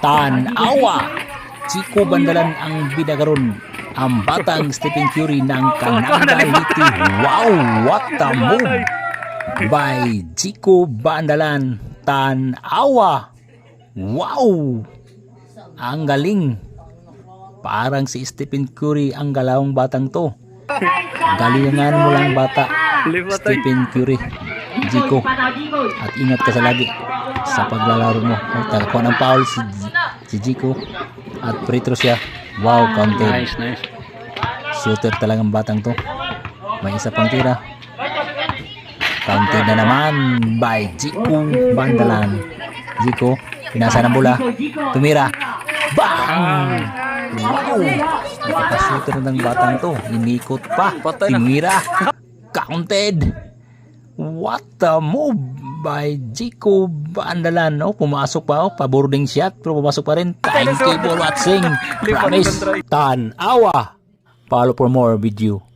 Tanawa! Chico Bandalan ang binagaron ang batang Stephen Curry ng Kananga Elite. Wow! What a move! By Chico Bandalan. Tanawa! Wow! Ang galing! Parang si Stephen Curry ang galawang batang to. Galingan mo lang bata. Stephen Curry. Chico. At ingat ka sa lagi sa paglalaro mo. Kung ng foul si, si Chico. At free throw siya. Wow, counted. Nice, nice. Shooter talagang batang to. May isa pang tira. Counted na naman by Jico Bandalan. Jico, pinasa ng bola. Tumira. Bang! Wow! Nakapashooter na ng batang to. Inikot pa. Tumira. Counted. What a move by Jico Bandalan. Oh, pumasok pa. Oh, pa-boarding shot. Pero pumasok pa rin. Thank you for watching. Promise. Tan Awa. Follow for more video.